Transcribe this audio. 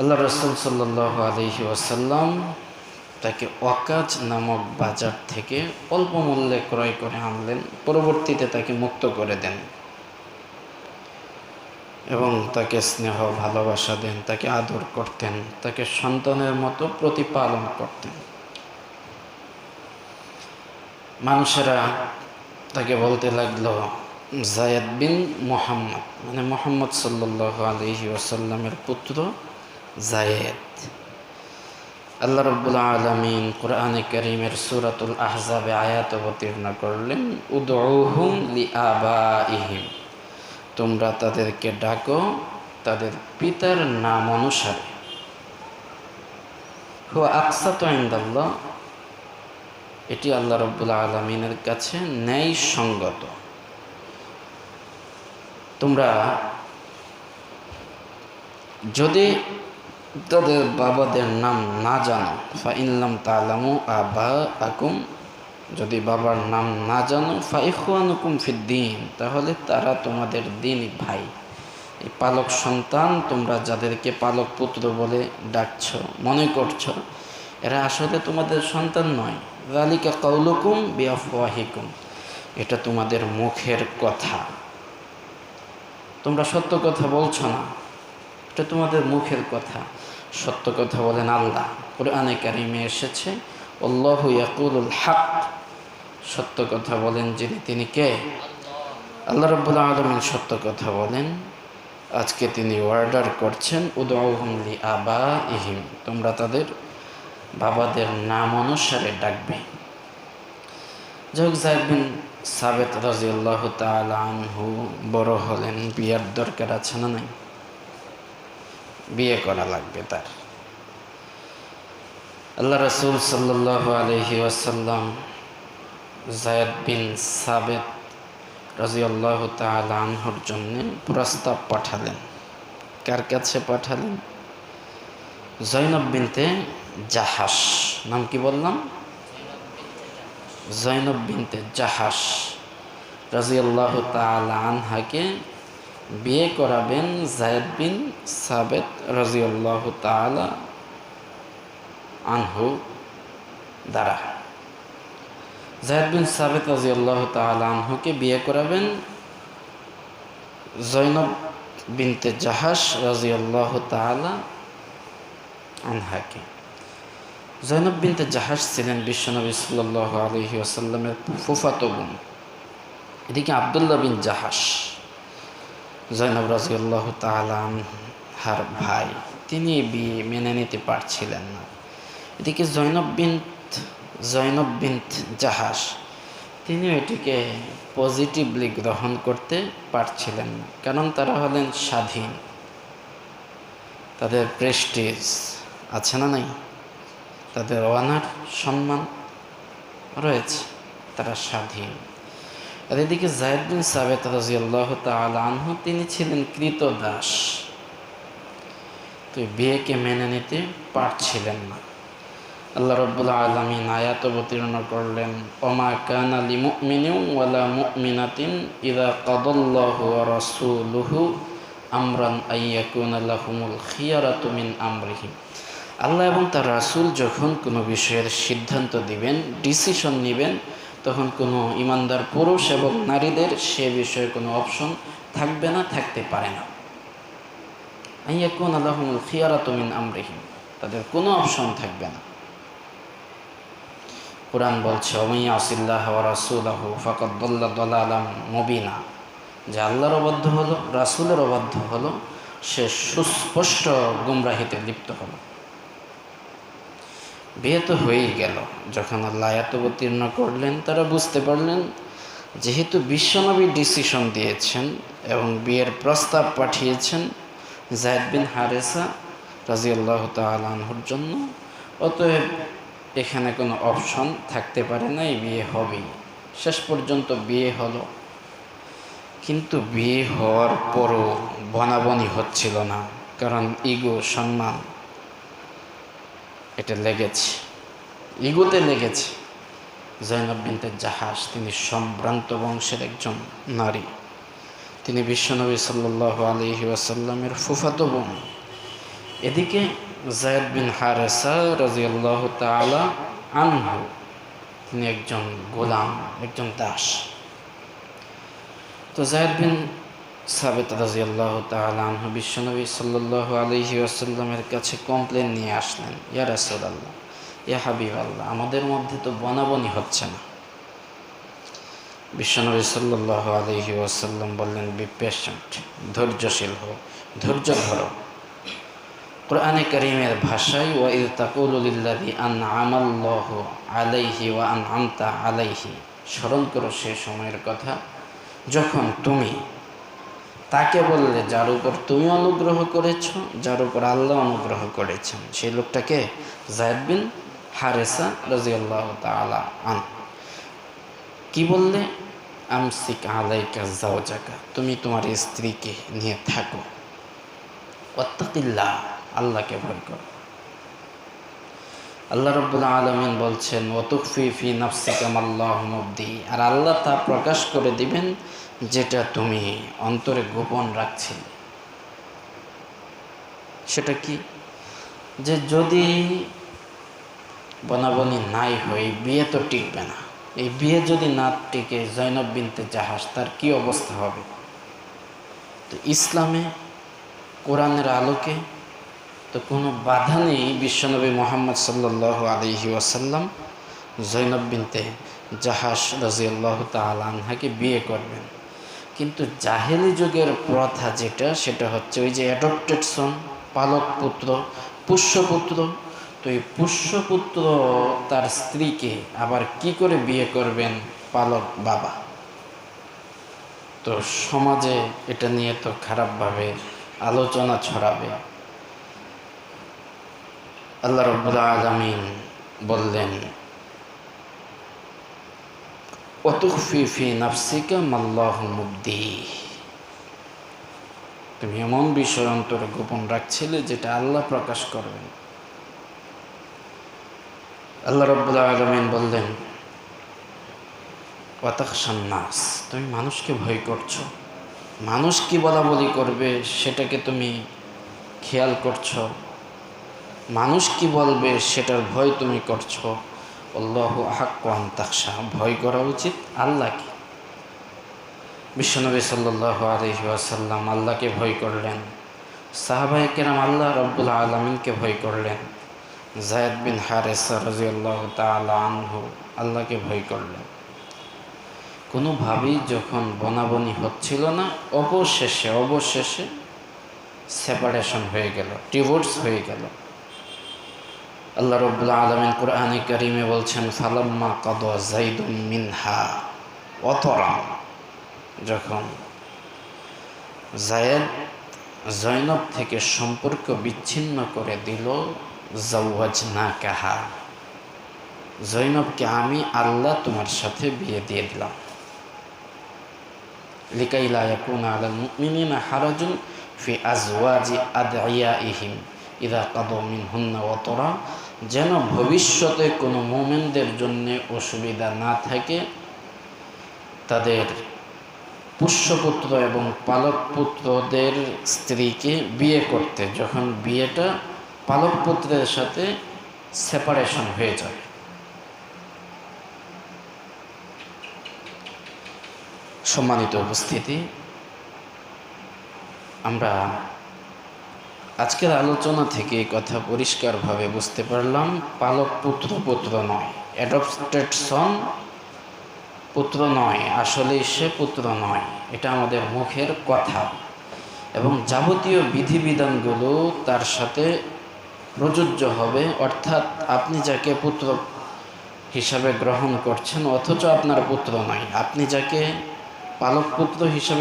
আল্লাহ রসুল সাল্লাহ আলহি তাকে ওয়াকাজ নামক বাজার থেকে অল্প মূল্যে ক্রয় করে আনলেন, পরবর্তীতে তাকে মুক্ত করে দেন এবং তাকে স্নেহ, ভালোবাসা দেন, তাকে আদর করতেন, তাকে সন্তানের মতো প্রতিপালন করতেন। মানুষেরা তাকে বলতে লাগল, জায়দ বিন মোহাম্মদ মানে মোহাম্মদ সাল্লাহ আলহি ওসাল্লামের পুত্র জায়েদ। আল্লাহ রব্বুল্লা আলমিন কোরআনে করিমের সুরাতুল আহজাবে আয়াত অবতীর্ণ করলেন উদহুম লি আবা ইহিম তোমরা তাদেরকে ডাকো, তাদের পিতার নাম অনুসারে। হো আকসাত ইন্দাল্লাহ, এটি আল্লাহ রব্বুল্লা আলমিনের কাছে ন্যায় সঙ্গত তোমরা যদি তাদের বাবাদের নাম না জানো। ফা ইনলাম তালামু আবা আকুম যদি বাবার নাম না জানো ফাইফুয়ানুকুম ফিদ্দিন। তাহলে তারা তোমাদের দিন ভাই। এই পালক সন্তান তোমরা যাদেরকে পালক পুত্র বলে ডাকছ, মনে করছ, এরা আসলে তোমাদের সন্তান নয়। রালিকা কৌলুকুম বিয়াফওয়াহিকুম এটা তোমাদের মুখের কথা। তোমরা সত্য কথা বলছ না। এটা তোমাদের মুখের কথা। সত্য কথা বলেন আল্লাহ। কোরআনে কারিমে এসেছে অল্লাহ ইয়াকুলুল হক। সত্য কথা বলেন যিনি, তিনি কে? আল্লাহ রব্বুল্লা আলমিন সত্য কথা বলেন। আজকে তিনি অর্ডার করছেন উদৌহমলি আবা ইহিম তোমরা তাদের বাবাদের নাম অনুসারে ডাকবে। যাই হোক বিন সাবেত রাজিউল্লাহ তালহু বড় হলেন, বিয়ার দরকার আছে না নাই? বিয়ে করা লাগবে তার। আল্লাহ রসুল সাল্লাহ আলহি ওয়াসাল্লাম জায়দ বিন সাবেদ রাজিউল্লাহ তালহর জন্য প্রস্তাব পাঠালেন। কার কাছে পাঠালেন? জৈনব বিনতে জাহাস নাম কি বললাম? জৈনব বিনতে জাহাস রাজিউল্লাহ তালা আনহাকে বিয়ে করাবেন জায়দ বিন সাবেদ রাজিউল্লাহ তালা আনহু দ্বারা। জায়দ বিন সাবেদ রাজিউল্লাহ তালা আনহুকে বিয়ে করাবেন জৈনব বিনতে জাহাস রাজিউল্লাহ তালা আনহাকে। জৈনব বিনতে জাহাজ ছিলেন বিশ্বনবী সাল্লাহ আলহি আসাল্লামের ফুফাতো বোন। এদিকে আবদুল্লাহ বিন জাহাস জৈনব রাজিউল্লাহ তালান হার ভাই, তিনি বিয়ে মেনে নিতে পারছিলেন না। এদিকে জৈনব বিন জৈনব বিন জাহাস তিনি এটিকে পজিটিভলি গ্রহণ করতে পারছিলেন না, কারণ তারা হলেন স্বাধীন। তাদের প্রেস্টিজ আছে না নাই? তাদের অনার সম্মান রয়েছে, তারা স্বাধীন। আর এদিকে জায়দ বিন সাবেত রাজিয়াল্লাহ আনহু, তিনি ছিলেন কৃত দাস তো বিয়েকে মেনে নিতে পারছিলেন না। আল্লাহ রব্বুল্লা আলমিন আয়াত অবতীর্ণ করলেন, ওমা কান আলী মুমিনিউ ওয়ালা মুমিনাতিন ইদা কদল্লাহু রাসূলুহু আমরান আইয়াকুন আল্লাহুমুল খিয়ারাতু মিন আমরিহিম। আল্লাহ এবং তার রাসুল যখন কোনো বিষয়ের সিদ্ধান্ত দিবেন, ডিসিশন নেবেন তখন কোনো ইমানদার পুরুষ এবং নারীদের সে বিষয়ে কোনো অপশন থাকবে না, থাকতে পারে না। আইয়াকুন আল্লাহমুল খিয়ারাতমিন আমরিহিম। তাদের কোনো অপশন থাকবে না। কোরআন বলছে অমিয়া আসিল্লাহ রাসুলাহ ফকদ্দুল্লা দলালাম মবিনা। যে আল্লাহর অবদ্ধ হলো, রাসুলের অবাধ্য হলো, সে সুস্পষ্ট গুমরাহিতে লিপ্ত হলো। বিয়ে তো হয়েই গেল। যখন আল্লাহ এত অবতীর্ণ করলেন, তারা বুঝতে পারলেন, যেহেতু বিশ্বনবী ডিসিশন দিয়েছেন এবং বিয়ের প্রস্তাব পাঠিয়েছেন জায়দ বিন হারেসা রাজিউল্লাহ তালানহুর জন্য, অতএব এখানে কোনো অপশন থাকতে পারে না এই বিয়ে হবেই। শেষ পর্যন্ত বিয়ে হলো। কিন্তু বিয়ে হওয়ার পরও বনাবনি হচ্ছিল না, কারণ ইগো সম্মান এটা লেগেছে। ইগোতে লেগেছে। জৈনব বিনতে জাহাজ তিনি সম্ভ্রান্ত বংশের একজন নারী। তিনি বিশ্বনবী সাল্লাহ আলহি আসাল্লামের ফুফাতো বোন। এদিকে জায়দ বিন হারেসা রাজিয়াল্লাহ তালা আনহু, তিনি একজন গোলাম, একজন দাস। তো জায়দ বিন সাবেত রাজিয়াল্লাহ আনহু বিশ্বনবী সাল্লাহ আলহি আসাল্লামের কাছে কমপ্লেন নিয়ে আসলেন, ইয়া রাসুলাল্লাহ, ইয়া হাবিব আল্লাহ আমাদের মধ্যে তো বনাবনি হচ্ছে না। বিশ্বনবী সাল্লাহ আলহি ওয়াসাল্লাম বললেন বি পেশেন্ট ধৈর্যশীল হো ধৈর্য ধরো। কোরআনে করিমের ভাষায়, ওয়া ইদ তাকুলিল্লাদি আন আমাল্লাহ আলাইহি ওয়া আন আমতা আলাইহি। স্মরণ করো সে সময়ের কথা, যখন তুমি তাকে বললে, যার উপর তুমি অনুগ্রহ করেছ, যার উপর আল্লাহ অনুগ্রহ করেছেন। সেই লোকটাকে জায়দ বিন হারেসা রাজিউল্লাহ তালা আন কি বললে? আমসিক আলাইকা জাওজাকা তুমি তোমার স্ত্রীকে নিয়ে থাকো। অত্তাকিল্লাহ আল্লাহকে ভয় করো। আল্লাহ রব্বুল্লাহ আলমিন বলছেন ওতুকফি ফি নাফসিকাম আল্লাহ আর আল্লাহ তা প্রকাশ করে দিবেন, যেটা তুমি অন্তরে গোপন রাখছিলে। সেটা কি? যে যদি বনাবনি নাই হয় বিয়ে তো টিকবে না। এই বিয়ে যদি না টিকে জৈনব বিনতে জাহাজ, তার কি অবস্থা হবে? তো ইসলামে, কোরআনের আলোকে তো কোনো বাধা নেই বিশ্বনবী মোহাম্মদ সাল্লাহ আলহি ওয়াসাল্লাম জৈনব বিনতে জাহাজ রাজিয়াল্লাহ তালানহাকে বিয়ে করবেন। কিন্তু জাহেলি যুগের প্রথা যেটা, সেটা হচ্ছে ওই যে অ্যাডপ্টেড সন পালক পুত্র পুষ্যপুত্র তো এই পুষ্যপুত্র তার স্ত্রীকে আবার কি করে বিয়ে করবেন পালক বাবা? তো সমাজে এটা নিয়ে তো খারাপভাবে আলোচনা ছড়াবে। আল্লাহ রব্বুল্লা আলমিন বললেন অতুফি ফি নাফসিকা মাল্লাহ মুব্দি। তুমি এমন বিষয় অন্তরে গোপন রাখছিলে যেটা আল্লাহ প্রকাশ করবেন। আল্লাহ রব্বুল্লা আলমিন বললেন নাস, তুমি মানুষকে ভয় করছ। মানুষ কি বলা বলি করবে সেটাকে তুমি খেয়াল করছ। মানুষ কি বলবে সেটার ভয় তুমি করছ? আল্লাহ আহাক্কান তাকসা ভয় করা উচিত আল্লাহকে। বিশ্বনবী সাল্লাহ আলহি আসাল্লাম আল্লাহকে ভয় করলেন। সাহাবাই কেরাম আল্লাহ রব্বুল আলমিনকে ভয় করলেন। জায়দ বিন হারেসা রাজিউল্লাহ তালা আনহু আল্লাহকে ভয় করলেন। কোনোভাবেই যখন বনাবনি হচ্ছিল না, অবশেষে অবশেষে সেপারেশন হয়ে গেল ডিভোর্স হয়ে গেল। আল্লাহ রব্বুল্লা আলমিন কোরআনে করিমে বলছেন, ফালাম্মা কদ জাইদুম মিনহা। অতরা যখন জায়েদ জৈনব থেকে সম্পর্ক বিচ্ছিন্ন করে দিল জাওয়াজ না কাহা জৈনবকে আমি আল্লাহ তোমার সাথে বিয়ে দিয়ে দিলাম। লিকাইলা ইয়াকুনা আলাল মুমিনিনা হারাজুন ফি আজওয়াজি আদইয়াইহিম। ইদা কাদ মিনহুন্না ওতরা যেন ভবিষ্যতে কোনো মোমেনদের জন্য অসুবিধা না থাকে, তাদের পুষ্যপুত্র এবং পালক পুত্রদের স্ত্রীকে বিয়ে করতে। যখন বিয়েটা পালক পুত্রের সাথে সেপারেশন হয়ে যায়। সম্মানিত উপস্থিতি, আমরা আজকের আলোচনা থেকে কথা পরিষ্কারভাবে বুঝতে পারলাম, পালক পুত্র পুত্র নয়। অ্যাডপ্টেড সন পুত্র নয়। আসলে সে পুত্র নয়। এটা আমাদের মুখের কথা। এবং যাবতীয় বিধিবিধানগুলো তার সাথে প্রযোজ্য হবে, অর্থাৎ আপনি যাকে পুত্র হিসাবে গ্রহণ করছেন, অথচ আপনার পুত্র নয়। আপনি যাকে পালক পুত্র হিসাবে